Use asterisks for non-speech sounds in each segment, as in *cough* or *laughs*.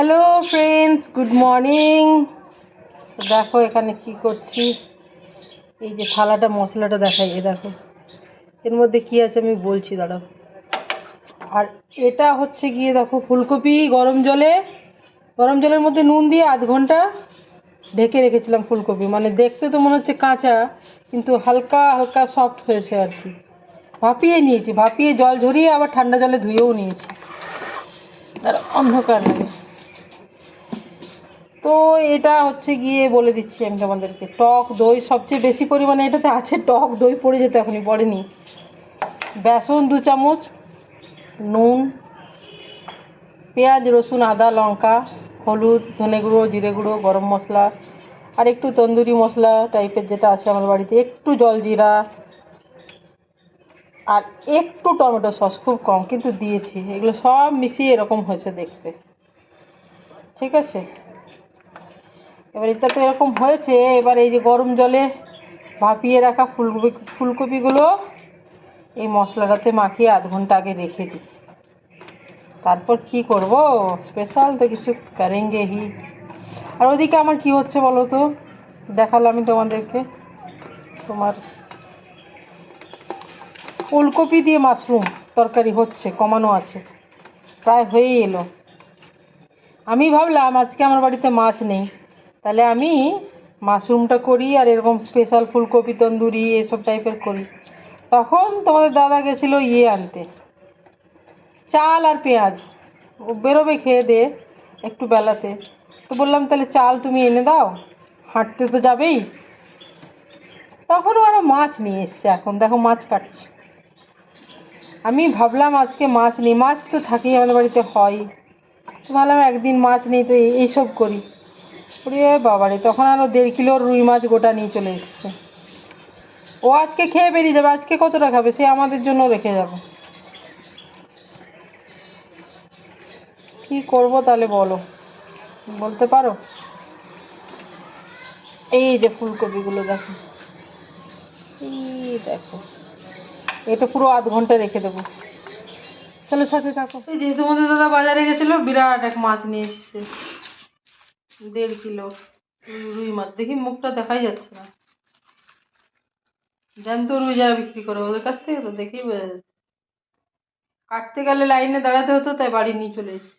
Hello friends good morning দেখো এখানে কি করছি? এই যে থালাটা, মশলাটা দেখাই এ দেখো। এর মধ্যে কি আছে আমি বলছি, দাঁড়াও। আর এটা হচ্ছে গিয়ে, দেখো, ফুলকপি গরম জলে। গরম জলের মধ্যে নুন দিয়ে আধ ঘণ্টা ঢেকে রেখেছিলাম ফুলকপি। মানে দেখতে তো মনে হচ্ছে কাঁচা, কিন্তু হালকা হালকা সফট হয়েছে আর কি। ভাপিয়ে নিয়েছি, ভাপিয়ে জল ঝরিয়ে আবার ঠান্ডা জলে ধুয়েও নিয়েছি। আর অন্ধকার লাগে তো এটা হচ্ছে গিয়ে বলে দিচ্ছি আমি তোমাদেরকে। টক দই সবচেয়ে বেশি পরিমাণে এটাতে আছে, টক দই পড়ে যেতে এখনই পড়েনি। বেসন দু চামচ, নুন, পেঁয়াজ, রসুন, আদা, লঙ্কা, হলুদ, ধনে গুঁড়ো, জিরে গুঁড়ো, গরম মশলা, আর একটু তন্দুরি মশলা টাইপের যেটা আছে আমার বাড়িতে, একটু জলজিরা আর একটু টমেটো সস খুব কম, কিন্তু দিয়েছি। এগুলো সব মিশিয়ে এরকম হয়েছে দেখতে। ঠিক আছে? এবার এটা তো এরকম হয়েছে, এবার এই যে গরম জলে ভাপিয়ে রাখা ফুলকপি, ফুলকপিগুলো এই মশলাটাতে মাখিয়ে আধ ঘণ্টা আগে রেখে দিই। তারপর কি করব? স্পেশাল তো কিছু করেঙ্গে হি। আর ওদিকে আমার কি হচ্ছে বলো তো? দেখালাম আমি তোমাদেরকে। তোমার ফুলকপি দিয়ে মাশরুম তরকারি হচ্ছে, কমানো আছে। প্রায় হয়েই এলো। আমি ভাবলাম আজকে আমার বাড়িতে মাছ নেই। তাহলে আমি মাশরুমটা করি আর এরকম স্পেশাল ফুলকপি, তন্দুরি এসব টাইপের করি। তখন তোমাদের দাদা গেছিল ইয়ে আনতে। চাল আর পেঁয়াজ। বেরোবে খেয়ে দে একটু বেলাতে। তো বললাম, তাহলে চাল তুমি এনে দাও, হাঁটতে তো যাবেই। তখনও আরও মাছ নিয়ে এসছে এখন। দেখো মাছ কাটছে। আমি ভাবলাম আজকে মাছ নেই। মাছ তো থাকেই আমাদের বাড়িতে হয়। ভাবলাম একদিন মাছ নেই তো এই- এইসব করি। ওরে বাবারে, তখন আরও দেড় কিলোর রুই মাছ গোটা নিয়ে চলে এসছে। ও আজকে খেয়ে বেরিয়ে যাবে, আজকে কতটা খাবে? সে আমাদের জন্য রেখে যাবে। কি করব তাহলে বলো? বলতে পারো? এই যে ফুলকপিগুলো দেখো। এই দেখো। এটা পুরো আধ ঘণ্টা রেখে দেবো। চলো সাথে থাকো। এই যে তোমাদের দাদা বাজারে গেছিল, বিরাট এক মাছ নিয়ে এসছে। দেড় কিলো, রুই- মাছ। দেখি মুখটা দেখাই যাচ্ছে না। জ্যান্ত রুই যারা বিক্রি করে, ওদের কাছ থেকে তো দেখেই বোঝা যাচ্ছে। কাটতে গেলে লাইনে দাঁড়াতে হতো, তাই বাড়ি নিয়ে চলে এসেছি।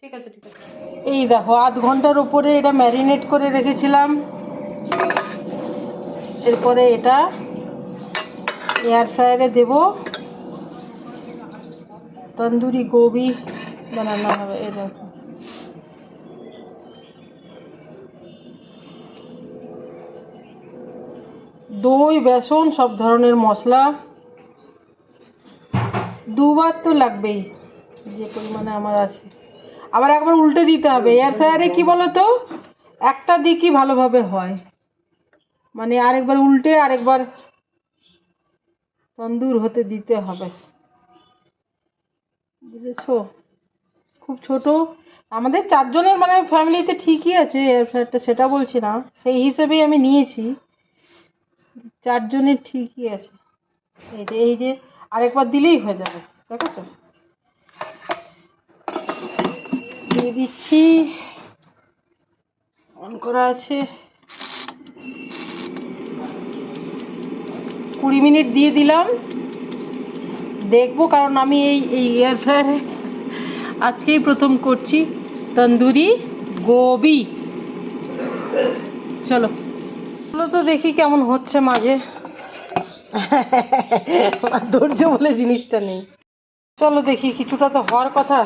ঠিক আছে ঠিক আছে। এই দেখো, আধ ঘণ্টার উপরে এটা ম্যারিনেট করে রেখেছিলাম। এরপরে এটা এয়ার ফ্রায়ারে দেব। তন্দুরি গোবি বানানো হবে, এই দেখো। দই, বেসন, সব ধরনের মশলা। দুবার তো লাগবেই, যে পরিমাণে আমার আছে। আবার একবার উল্টে দিতে হবে এয়ার ফ্রায়ারে কি বলো তো একটা দিকই ভালোভাবে হয়। মানে আরেকবার উল্টে, আরেকবার তন্দুর হতে দিতে হবে। বুঝেছ? খুব ছোট। আমাদের চারজনের মানে ফ্যামিলিতে ঠিকই আছে এয়ার ফ্রায়ারটা সেটা বলছি না। সেই হিসেবেই আমি নিয়েছি। চারজনের ঠিকই আছে। এই যে এই যে, আরেকবার দিলেই হয়ে যাবে, দেখেছ? দিয়ে দিচ্ছি। অন করা আছে। কুড়ি মিনিট দিয়ে দিলাম। দেখব, কারণ আমি এই এই এয়ার ফ্রায়ারে আজকেই প্রথম করছি। তন্দুরি, গোবি। চলো। তো দেখি কেমন হচ্ছে মাঝে। আমার *laughs* ধৈর্য বলে জিনিসটা নেই। চলো দেখি কিছুটা তো হওয়ার কথা।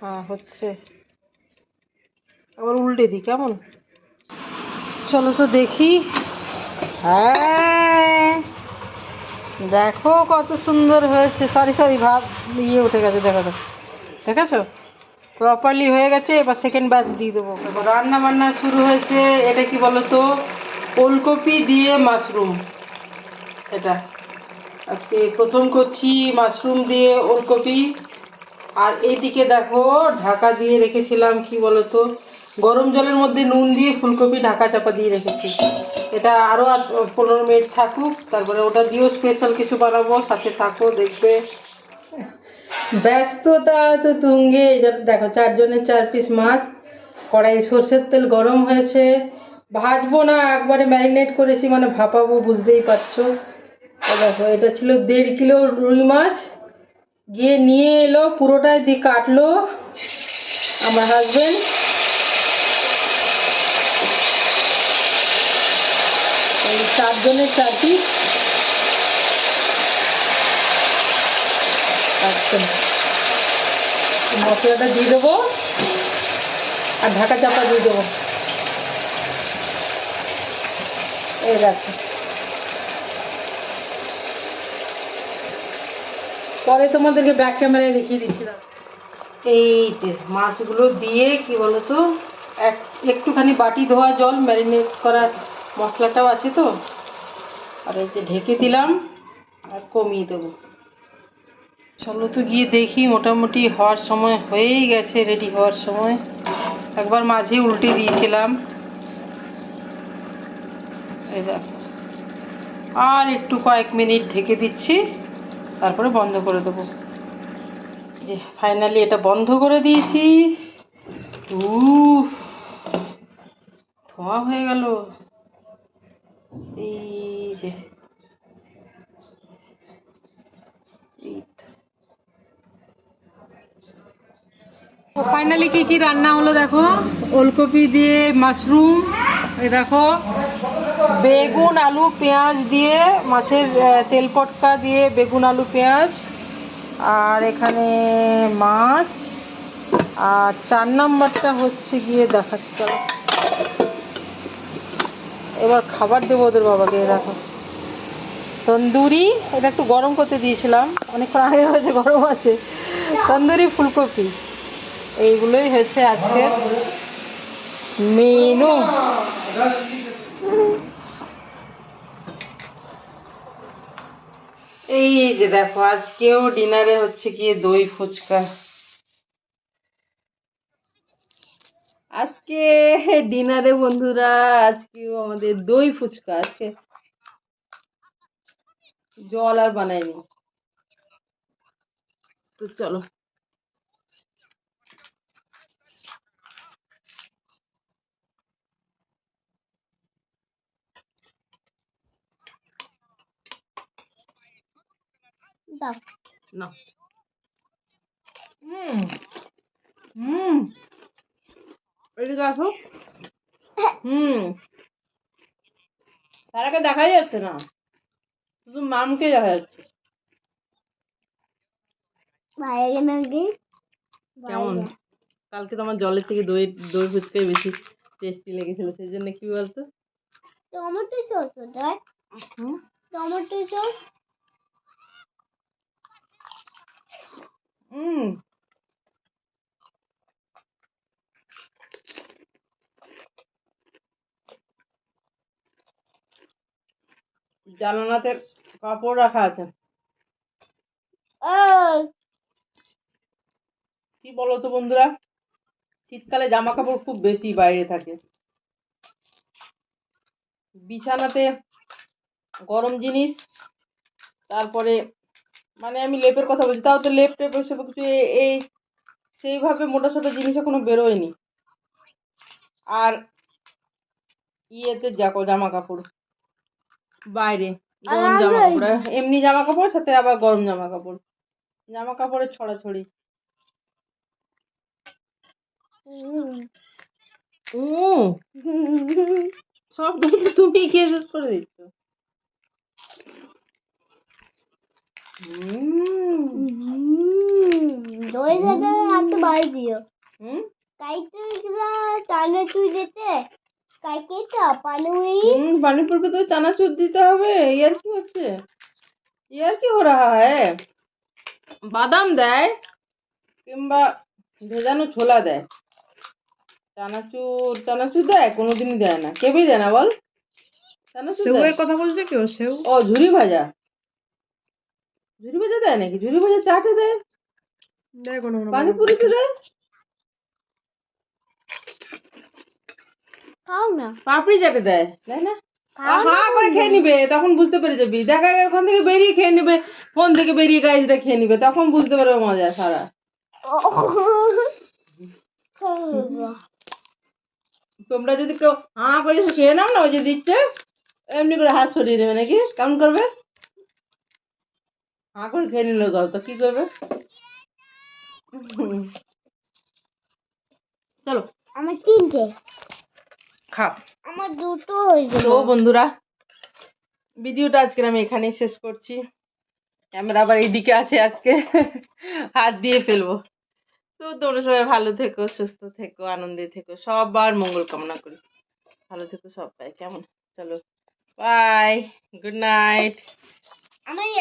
হ্যাঁ হচ্ছে। আবার উল্টে দিই কেমন? চলো তো দেখি। হ্যাঁ। দেখো কত সুন্দর হয়েছে। সরি সরি ভাব ইয়ে উঠে গেছে দেখো দেখো দেখেছ? প্রপারলি হয়ে গেছে এবার সেকেন্ড ব্যাচ দিয়ে দেবো। রান্না বান্না শুরু হয়েছে এটা কি বলো তো ওলকপি দিয়ে মাশরুম। এটা। আজকে প্রথম করছি মাশরুম দিয়ে ওলকপি। আর এইদিকে দেখো, ঢাকা দিয়ে রেখেছিলাম, কি বলো তো গরম জলের মধ্যে নুন দিয়ে ফুলকপি ঢাকা চাপা দিয়ে রেখেছি। এটা আরও আর পনেরো মিনিট থাকুক, তারপরে ওটা দিয়েও স্পেশাল কিছু বানাবো, সাথে থাকো, দেখবে। ব্যস্ততা তো তুঙ্গে দেখো, চারজনের চার পিস মাছ। কড়াই সর্ষের তেল গরম হয়েছে। ভাজবো না, একবারে ম্যারিনেট করেছি মানে ভাপাবো, বুঝতেই পারছ। দেখো, এটা ছিল দেড় কিলো রুই মাছ। গিয়ে নিয়ে এলো, পুরোটাই দিয়ে কাটলো আমার হাজবেন্ড চারজনের চার পিস আচ্ছা। মশলাটা দিয়ে দেবো। আর ঢাকা চাপা দিয়ে দেবো। এই দেখো পরে তোমাদেরকে ব্যাক ক্যামেরায় দেখিয়ে দিচ্ছিলাম। এই যে মাছগুলো দিয়ে, কি বলতো, এক, একটুখানি বাটি ধোয়া জল ম্যারিনেট করা মশলাটাও আছে তো। আর এই যে ঢেকে দিলাম, আর কমিয়ে দেবো। চলো তো গিয়ে দেখি, মোটামুটি হওয়ার সময় হয়েই গেছে রেডি হওয়ার সময়। একবার মাঝে উল্টে দিয়েছিলাম। এই আর একটু কয়েক মিনিট ঢেকে দিচ্ছি, তারপরে বন্ধ করে দেবো। যে ফাইনালি এটা বন্ধ করে দিয়েছি। ধোঁয়া হয়ে গেল। এই যে ফাইনালি কি কি রান্না হলো দেখো? ওলকপি দিয়ে মাশরুম দেখো। বেগুন, আলু, পেঁয়াজ দিয়ে, মাছের তেল পটকা দিয়ে বেগুন, আলু, পেঁয়াজ, আর এখানে মাছ, আর চার নম্বরটা হচ্ছে গিয়ে দেখাচ্ছি, চলো। এবার খাবার দেবো ওদের বাবাকে দেখো। তন্দুরি, এটা একটু গরম করতে দিয়েছিলাম, অনেকক্ষণ আগে হয়েছে, গরম আছে। তন্দুরি ফুলকপি, এইগুলোই হয়েছে আজকে মেনু। এই যে দেখো, আজকেও ডিনারে হচ্ছে গিয়ে দই ফুচকা। আজকে ডিনারে বন্ধুরা, আজকেও আমাদের দই ফুচকা আজকে জল আর বানাইনি। তো চলো। দাও না। হুম। হুম। এদিকে আসো। হুম। তারাকে দেখাই যাচ্ছে না। শুধু মামকে দেখা যাচ্ছে। বাইরে নাকি কেমন? কালকে তো আমার জলের থেকে দই দই ফুচকাই বেশি টেস্টি লেগেছিল সেই জন্য কি বলতো? টমেটো সস দেখ। টমেটো সস হুম জানালাতে কাপড় রাখা আছে। কি বলো তো বন্ধুরা? শীতকালে জামা কাপড় খুব বেশি বাইরে থাকে। বিছানাতে গরম জিনিস তারপরে মানে আমি লেপের কথা বলছি তাও তো লেপ টেপ এসব কিছু এই সেইভাবে মোটা সোটা জিনিস এখনও বেরোয়নি। আর ইয়েতে যাকো জামা কাপড় বাইরে গরম জামা কাপড় এমনি জামা কাপড় সাথে আবার গরম জামা কাপড় জামা কাপড়ের ছড়াছড়ি *laughs* সব তুমি খেয়ে শেষ করে দিচ্ছ হুম হুম। দই দাদা হাতে বাড়ি দিও পানিপুর চানাচুর দিতে হবে ইয়ার কি হচ্ছে ইয়ার কি বাদাম দেয় কিংবা ভেজানো ছোলা দেয় চানাচুর চানাচুর দেয় কোনোদিনই দেয় না কেউই দেয় না বল চানাচুর সেউয়ের কথা বলছে কেউ সেউ ও ঝুরি ভাজা ঝুরি ভাজা দেয় নাকি? ঝুরি ভাজা চাটে দেয়? দেয় কোনো কোনো পানিপুরিতে দেয়? খাও না। পাপড়ি চাটে দেয় তাই না? হা করে খেয়ে নিবে তখন বুঝতে পেরে যাবি। দেখা ওখান থেকে বেরিয়ে খেয়ে নিবে ফোন থেকে বেরিয়ে গাইজটা খেয়ে নিবে তখন বুঝতে পারবে মজা সারা। তোমরা যদি কেউ হা করে খেয়ে নাও না ওই যে দিচ্ছে এমনি করে হাত সরিয়ে নেবে নাকি? কেমন করবে? করে খেয়ে নিলে দল তো কি করবে? চলো। আমার তিনটে। খাও। আমার দুটো হয়ে গেল। তো বন্ধুরা ভিডিওটা আজকে আমি এখানেই শেষ করছি। ক্যামেরা আবার এইদিকে আছে আজকে। হাত দিয়ে ফেলব। তো তোমরা সবাই ভালো থেকো সুস্থ থেকো আনন্দে থেকো সবার মঙ্গল কামনা করি। ভালো থেকো সবাই কেমন? চলো বাই গুড নাইট আমার